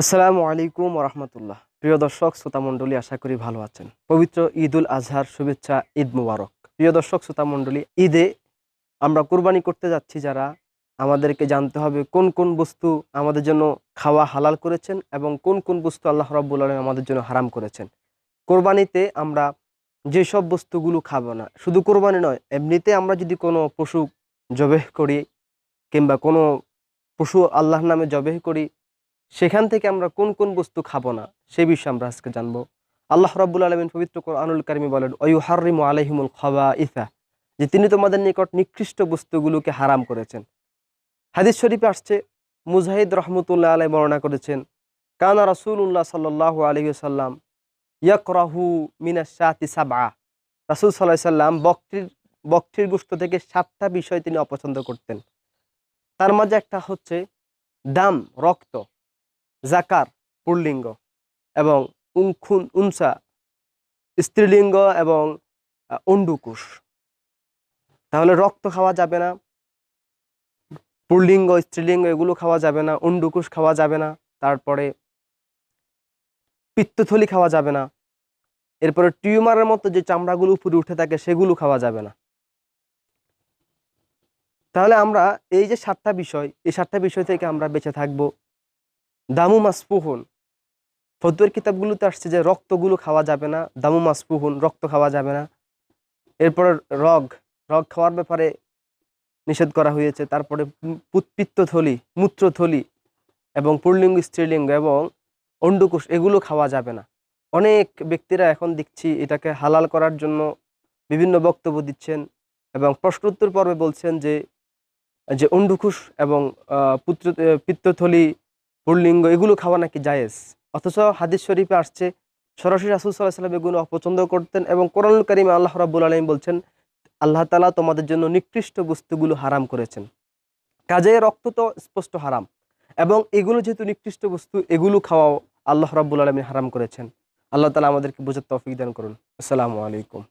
আসসালামু আলাইকুম রহমতুল্লাহ প্রিয় দর্শক শ্রোতা মণ্ডলী আশা করি ভালো আছেন। পবিত্র ঈদ উল আজহার শুভেচ্ছা, ঈদ মুবারক। প্রিয় দর্শক শ্রোতা মণ্ডলী ঈদে আমরা কুরবানি করতে যাচ্ছি যারা, আমাদেরকে জানতে হবে কোন কোন বস্তু আমাদের জন্য খাওয়া হালাল করেছেন এবং কোন কোন বস্তু আল্লাহ রাব্বুল আলম আমাদের জন্য হারাম করেছেন। কোরবানিতে আমরা যেসব বস্তুগুলো খাব না, শুধু কোরবানি নয়, এমনিতে আমরা যদি কোনো পশু জবেহ করি কিংবা কোনো পশু আল্লাহর নামে জবেহ করি সেখান থেকে আমরা কোন কোন বস্তু খাব না, সে বিষয়ে আমরা আজকে জানব। আল্লাহ রাব্বুল আলমিন পবিত্র কোরআনুল কারিমি বলেন অয়ু হারিমু আলহিমুল খাবা ইফা যে তিনি তোমাদের নিকট নিকৃষ্ট বস্তুগুলোকে হারাম করেছেন। হাদিস শরীফে আসছে, মুজাহিদ রহমতুল্লাহ আলাই বর্ণনা করেছেন, কানা রাসুল্লাহ সাল্লাহ সাল্লাম ইয়াকরাহু মিনা শাতি সাবা রাসুল সাল্লাহ সাল্লাম বকটির বকটির গোস্ত থেকে সাতটা বিষয় তিনি অপছন্দ করতেন। তার মাঝে একটা হচ্ছে দাম, রক্ত। জাকার পুল্লিঙ্গ এবং উংখুন উনসা, স্ত্রীলিঙ্গ এবং অন্ডুকুশ তাহলে রক্ত খাওয়া যাবে না, পুল্লিঙ্গ, স্ত্রীলিঙ্গ এগুলো খাওয়া যাবে না অন্ডুকুশ খাওয়া যাবে না, তারপরে পিত্তথলি খাওয়া যাবে না, এরপরে টিউমারের মতো যে চামড়াগুলো উপরে উঠে থাকে সেগুলো খাওয়া যাবে না। তাহলে আমরা এই যে সাতটা বিষয়, এই সাতটা বিষয় থেকে আমরা বেঁচে থাকব। দামু মাসপুহুন ফতুয়ার কিতাবগুলোতে আসছে যে রক্তগুলো খাওয়া যাবে না, দামু মাসপুহুন রক্ত খাওয়া যাবে না। এরপরে রগ রগ খাওয়ার ব্যাপারে নিষেধ করা হয়েছে। তারপরে পিত্তথলি মূত্রথলি এবং পুরলিঙ্গ, স্ত্রীলিঙ্গ এবং অন্ডকুশ এগুলো খাওয়া যাবে না। অনেক ব্যক্তিরা এখন দেখছি এটাকে হালাল করার জন্য বিভিন্ন বক্তব্য দিচ্ছেন এবং প্রশ্নোত্তর পর্বে বলছেন যে যে অন্ডুকুশ এবং পুত্র পিত্তথলি পুল্লিঙ্গ এগুলো খাওয়া নাকি জায়েজ? অথচ হাদিস শরীফে আসছে, সরাসরি রাসুল সাল্লাহ সাল্লাম এগুলো অপছন্দ করতেন এবং কোরআন কারিমে আল্লাহ রাব্বুল আলম বলছেন, আল্লাহ তালা তোমাদের জন্য নিকৃষ্ট বস্তুগুলো হারাম করেছেন। কাজে রক্ত তো স্পষ্ট হারাম এবং এগুলো যেহেতু নিকৃষ্ট বস্তু, এগুলো খাওয়াও আল্লাহ রাব্বুল আলমী হারাম করেছেন। আল্লাহ তালা আমাদেরকে বোঝার তৌফিক দান করুন। আসসালামু আলাইকুম।